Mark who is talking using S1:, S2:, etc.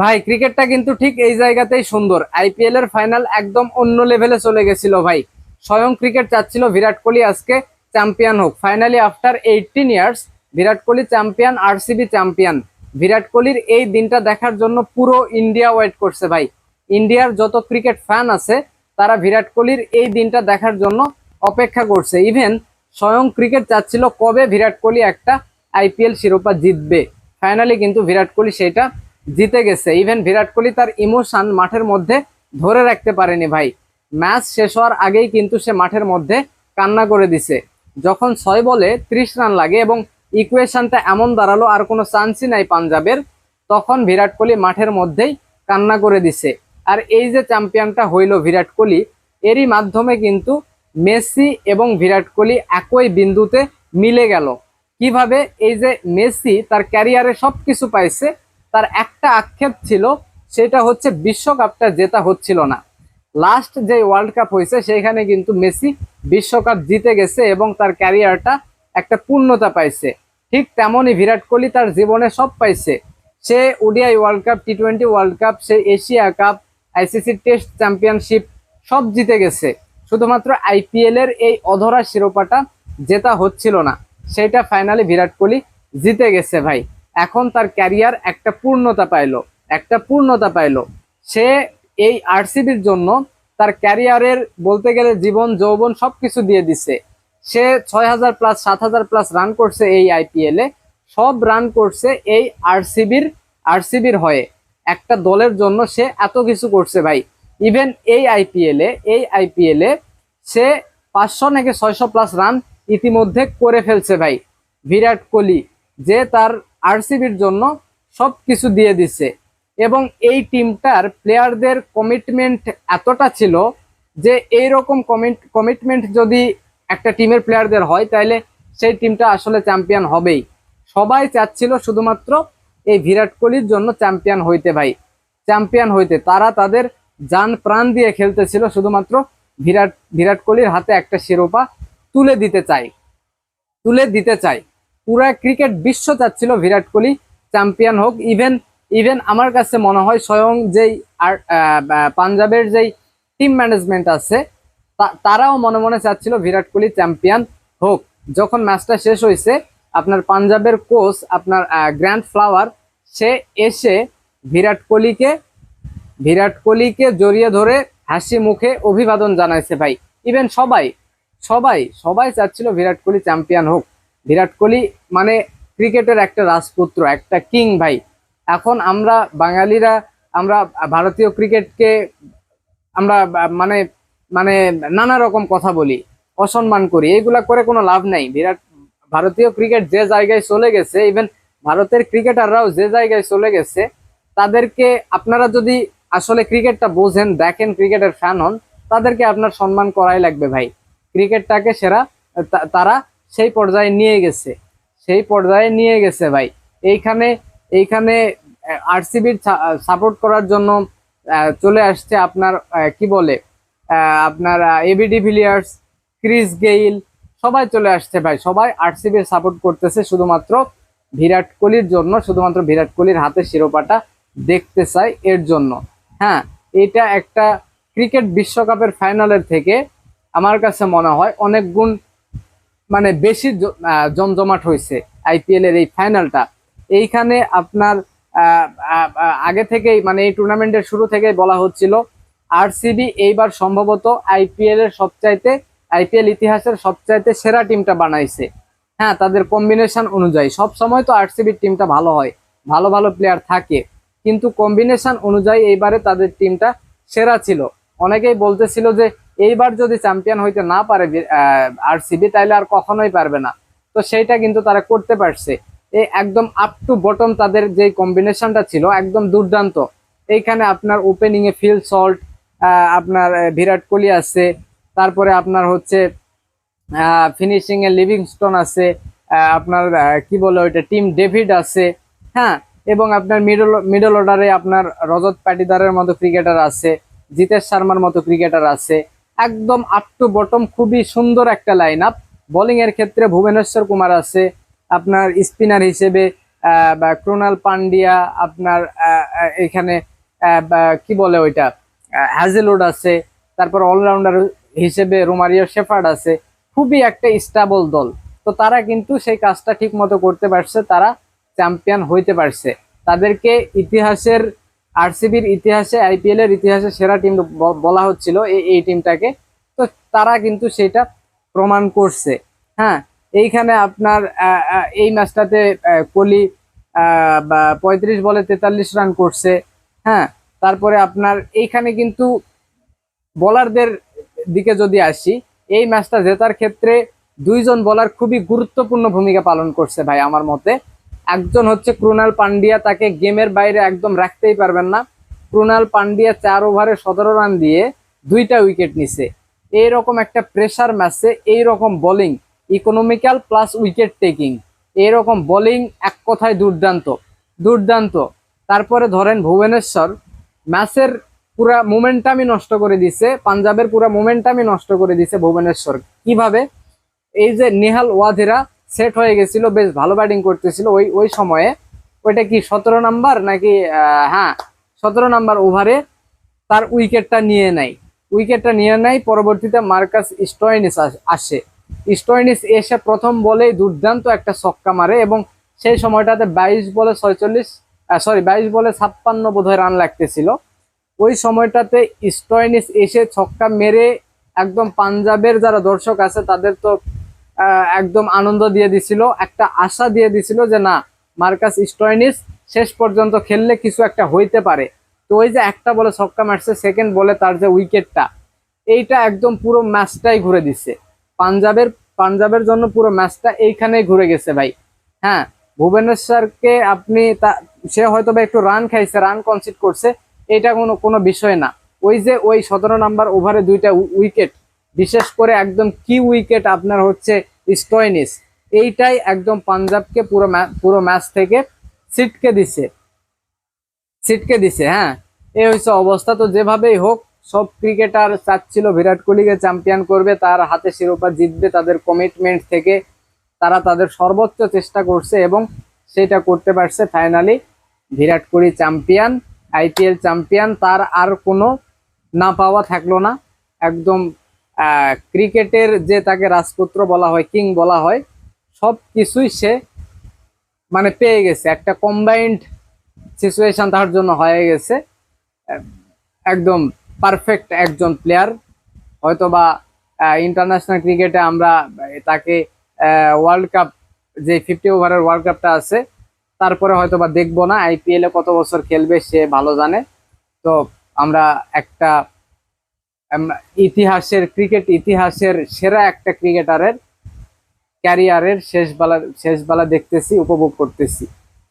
S1: ভাই, ক্রিকেটটা কিন্তু ঠিক এই জায়গাতেই সুন্দর। আইপিএল এর ফাইনাল একদম অন্য লেভেলে চলে গেছিল ভাই। স্বয়ং ক্রিকেট চাচ্ছিল বিরাট কোহলি আজকে চ্যাম্পিয়ন হোক। Finally after eighteen years Virat Kohli champion আর আরসিবি চ্যাম্পিয়ন বিরাট কোহলির এই দিনটা দেখার জন্য পুরো ইন্ডিয়া ওয়েট করছে ভাই। ইন্ডিয়ার যত ক্রিকেট ফ্যান আছে, তারা বিরাট কোহলির এই দিনটা দেখার জন্য অপেক্ষা করছে। ইভেন স্বয়ং ক্রিকেট চাচ্ছিল কবে বিরাট কোহলি একটা আইপিএল শিরোপা জিতবে। ফাইনালি কিন্তু বিরাট কোহলি সেটা জিতে গেছে। ইভেন বিরাট কোহলি তার ইমোশন মাঠের মধ্যে ধরে রাখতে পারেনি ভাই। ম্যাচ শেষ হওয়ার আগেই কিন্তু সে মাঠের মধ্যে কান্না করে দিছে। যখন ছয় বলে ত্রিশ রান লাগে এবং ইকুয়েশনটা এমন দাঁড়াল, আর কোনো চান্সই নাই পাঞ্জাবের, তখন বিরাট কোহলি মাঠের মধ্যেই কান্না করে দিছে। আর এই যে চ্যাম্পিয়নটা হইল বিরাট কোহলি, এরই মাধ্যমে কিন্তু মেসি এবং বিরাট কোহলি একই বিন্দুতে মিলে গেল। কীভাবে এই যে মেসি তার ক্যারিয়ারে সবকিছু পাইছে তার একটা আক্ষেপ ছিল, সেটা হচ্ছে বিশ্বকাপটা জেতা হচ্ছিল না। লাস্ট যে ওয়ার্ল্ড কাপ হয়েছে সেইখানে কিন্তু মেসি বিশ্বকাপ জিতে গেছে এবং তার ক্যারিয়ারটা একটা পূর্ণতা পাইছে। ঠিক তেমনই বিরাট কোহলি তার জীবনে সব পাইছে। সে ODI world cup T twenty world cup সে Asia cup ICC test championship সব জিতে গেছে। শুধুমাত্র আইপিএল এর এই অধরা শিরোপাটা জেতা হচ্ছিল না। সেটা ফাইনালি বিরাট কোহলি জিতে গেছে ভাই। এখন তার ক্যারিয়ার একটা পূর্ণতা পাইলো, একটা পূর্ণতা পাইলো। সে এই আরসিবির জন্য তার ক্যারিয়ারের বলতে গেলে জীবন, যৌবন সব কিছু দিয়ে দিছে। সে ছয় হাজার প্লাস সাত হাজার প্লাস রান করছে এই আইপিএলে সব রান করছে এই আরসিবির আরসিবির হয়ে। একটা দলের জন্য সে এত কিছু করছে ভাই। ইভেন এই আইপিএলে এই আইপিএলে সে পাঁচশো নাকি ছয়শো প্লাস রান ইতিমধ্যে করে ফেলছে ভাই। বিরাট কোহলি, যে তার আরসিবির জন্য সব কিছু দিয়ে দিছে। এবং এই টিমটার প্লেয়ারদের কমিটমেন্ট এতটা ছিল যে এইরকম কমিট কমিটমেন্ট যদি একটা টিমের প্লেয়ারদের হয়, তাহলে সেই টিমটা আসলে চ্যাম্পিয়ন হবেই। সবাই চাচ্ছিল শুধুমাত্র এই বিরাট কোহলির জন্য চ্যাম্পিয়ন হইতে ভাই চ্যাম্পিয়ন হইতে। তারা তাদের যান প্রাণ দিয়ে খেলতেছিল শুধুমাত্র বিরাট বিরাট কোহলির হাতে একটা শিরোপা তুলে দিতে চাই তুলে দিতে চাই পুরা ক্রিকেট বিশ্ব চাচ্ছিল বিরাট কোহলি, চ্যাম্পিয়ন হোক ইভেন ইভেন আমার কাছে মনে হয় স্বয়ং যেই আর পাঞ্জাবের যেই টিম ম্যানেজমেন্ট আছে তারাও মনে মনে চাচ্ছিল বিরাট কোহলি চ্যাম্পিয়ন হোক। যখন ম্যাচটা শেষ হয়েছে আপনার পাঞ্জাবের কোচ আপনার গ্র্যান্ড ফ্লাওয়ার সে এসে বিরাট কোহলিকে বিরাট কোহলিকে জড়িয়ে ধরে হাসি মুখে অভিবাদন জানাইছে ভাই। ইভেন সবাই সবাই সবাই চাচ্ছিল বিরাট কোহলি চ্যাম্পিয়ন হোক। বিরাট কোহলি মানে ক্রিকেটের একটা রাজপুত্র, একটা কিং ভাই। এখন আমরা বাঙালিরা, আমরা ভারতীয় ক্রিকেটকে আমরা মানে মানে নানা রকম কথা বলি, অসম্মান করি এইগুলা করে কোনো লাভ নাই। বিরাট, ভারতীয় ক্রিকেট যে জায়গায় চলে গেছে ইভেন ভারতের ক্রিকেটাররাও যে জায়গায় চলে গেছে, তাদেরকে আপনারা যদি আসলে ক্রিকেটটা বোঝেন, দেখেন ক্রিকেটের ফ্যান হন, তাদেরকে আপনার সম্মান করাই লাগবে ভাই। ক্রিকেটটাকে সেরা তারা সেই পর্যায়ে নিয়ে গেছে। সেই পর্যায়ে নিয়ে গেছে ভাই। এইখানে এইখানে আরসিবির সাপোর্ট করার জন্য চলে আসছে আপনার কি বলে আপনার এবিডি ভিলিয়ার্স ক্রিস গেইল সবাই চলে আসছে ভাই। সবাই আরসিবির সাপোর্ট করতেছে শুধুমাত্র বিরাট কোহলির জন্য, শুধুমাত্র বিরাট কোহলির হাতে শিরোপাটা দেখতে চাই এর জন্য। হ্যাঁ এটা একটা ক্রিকেট বিশ্বকাপের ফাইনালের থেকে আমার কাছে মনে হয় অনেক গুণ মানে বেশি জমজমাট হয়েছে আইপিএল এর এই ফাইনালটা। এইখানে আপনার আগে থেকেই মানে এই টুর্নামেন্টের শুরু থেকেই বলা হচ্ছিল আরসিবি এইবার সম্ভবত আইপিএল এর সবচাইতে আইপিএল ইতিহাসের সবচাইতে সেরা টিমটা বানাইছে। হ্যাঁ তাদের কম্বিনেশন অনুযায়ী। সব সময় তো আরসিবির টিমটা ভালো হয়, ভালো ভালো প্লেয়ার থাকে। কিন্তু কম্বিনেশন অনুযায়ী এইবারে তাদের টিমটা সেরা ছিল। অনেকেই বলতেছিল যে এইবার যদি চ্যাম্পিয়ন হইতে না পারে আরসিবি তাইলে আর কখনোই পারবে না। তো সেইটা কিন্তু তারা করতে পারছে। এই একদম আপ টু বটম তাদের যে কম্বিনেশনটা ছিল, একদম দুর্দান্ত। এইখানে আপনার ওপেনিং এ ফিল সল্ট আপনার বিরাট কোহলি আছে। তারপরে আপনার হচ্ছে ফিনিশিং এ লিভিংস্টোন আছে। আপনার কি বলে ওইটা টিম ডেভিড আছে। হ্যাঁ এবং আপনার মিডল মিডল অর্ডারে আপনার রজত পাটিদারের মতো ক্রিকেটার আছে, জিতেশ শর্মার মতো ক্রিকেটার আছে। একদম আপ টু বটম খুবই সুন্দর একটা লাইন আপ বোলিং এর ক্ষেত্রে ভুবনেশ্বর কুমার আছে, আপনার স্পিনার হিসেবে বা ক্রোনাল পান্ডিয়া, আপনার এখানে কি বলে ওইটা হ্যাজেলুড আছে, তারপর অলরাউন্ডার হিসেবে রোমারিও শেফার্ড আছে। খুবই একটা স্টেবল দল। তো তারা কিন্তু সেই কাজটা ঠিক মতো করতে পারছে, তারা চ্যাম্পিয়ন হইতে পারছে। তাদেরকে ইতিহাসের আরসিবির ইতিহাসে আইপিএল এর ইতিহাসে সেরা টিম বলা হচ্ছিল এই এই টিমটাকে। তো তারা কিন্তু সেটা প্রমাণ করছে। হ্যাঁ এইখানে আপনার এই ম্যাচটাতে কোহলি পঁয়ত্রিশ বলে তেতাল্লিশ রান করছে। হ্যাঁ তারপরে আপনার এইখানে কিন্তু বোলারদের দিকে যদি আসি, এই ম্যাচটা জেতার ক্ষেত্রে দুইজন বোলার খুবই গুরুত্বপূর্ণ ভূমিকা পালন করছে ভাই আমার মতে। একজন হচ্ছে ক্রুনাল পান্ডিয়া, তাকে গেমের বাইরে একদম রাখতেই পারবেন না। ক্রুনাল পান্ডিয়া চার ওভারে সতেরো রান দিয়ে দুইটা উইকেট নিছে। এইরকম একটা প্রেশার ম্যাচে এইরকম bowling economical plus wicket taking এইরকম বোলিং এক কথায় দুর্দান্ত দুর্দান্ত। তারপরে ধরেন ভুবনেশ্বর ম্যাচের পুরা মোমেন্টামই নষ্ট করে দিছে, পাঞ্জাবের পুরা মোমেন্টামই নষ্ট করে দিছে ভুবনেশ্বর। কীভাবে? এই যে নেহাল ওয়াধেরা সেট হয়ে গেছিল, বেশ ভালো ব্যাটিং করতেছিল। ওই ওই সময়ে ওইটা কি সতেরো নাম্বার নাকি হ্যাঁ সতেরো নাম্বার ওভারে তার উইকেটটা নিয়ে নেয়। উইকেটটা নিয়ে নেয়, পরবর্তীতে মার্কাস স্টয়নিস আস- স্টয়নিস এসে প্রথম বলেই দুর্দান্ত একটা ছক্কা মারে এবং সেই সময়টাতে বাইশ বলে ছয়চল্লিশ সরি বাইশ বলে ছাপ্পান্ন বোধহয় রান লাগতেছিল। ওই সময়টাতে স্টয়নিস এসে ছক্কা মেরে একদম পাঞ্জাবের যারা দর্শক আছে, তাদের তো একদম আনন্দ দিয়ে দিছিল, একটা আশা দিয়ে দিছিল যে না, মার্কাস স্টয়নিস শেষ পর্যন্ত খেললে কিছু একটা হইতে পারে। তো ওই যে একটা বলে ছক্কা মারছে সেকেন্ড বলে তার যে উইকেটটা এইটা একদম পুরো ম্যাচটাই ঘুরে দিচ্ছে। পাঞ্জাবের পাঞ্জাবের জন্য পুরো ম্যাচটা এইখানেই ঘুরে গেছে ভাই। হ্যাঁ ভুবনেশ্বরকে আপনি তা, সে হয়তো বা একটু রান খাইছে রান কনসিড করছে এটা কোনো কোনো বিষয় না। ওই যে ওই সতেরো নাম্বার ওভারে দুইটা উইকেট বিশেষ করে একদম কি উইকেট আপনার হচ্ছে স্টয়নিস এইটাই একদম পাঞ্জাবকে পুরো পুরো ম্যাচ থেকে সিটকে দিছে। সিটকে দিছে হ্যাঁ? এই হচ্ছে অবস্থা। তো যেভাবেই হোক, সব ক্রিকেটার চাচ্ছিল বিরাট কোহলিকে চ্যাম্পিয়ন করবে, তার হাতে শিরোপা জিতবে, তাদের কমিটমেন্ট থেকে তারা তাদের সর্বোচ্চ চেষ্টা করছে এবং সেটা করতে পারছে finally Virat Kohli champion IPL champion তার আর কোনো না পাওয়া থাকল না। একদম ক্রিকেটের যে তাকে রাজপুত্র বলা হয়, কিং বলা হয় সব কিছুই সে মানে পেয়ে গেছে। একটা কম্বাইন্ড সিচুয়েশন তার জন্য হয়ে গেছে। একদম পারফেক্ট একজন প্লেয়ার হয়তোবা ইন্টারন্যাশনাল ক্রিকেটে আমরা তাকে ওয়ার্ল্ড কাপ যে ফিফটি ওভারের ওয়ার্ল্ড কাপটা আছে, তারপরে হয়তোবা দেখব না। আইপিএল কত বছর খেলবে সে ভালো জানে। তো আমরা একটা ইতিহাসের ক্রিকেট ইতিহাসের সেরা একটা ক্রিকেটারের ক্যারিয়ারের শেষ বেলা শেষ বেলা দেখতেছি উপভোগ করতেছি।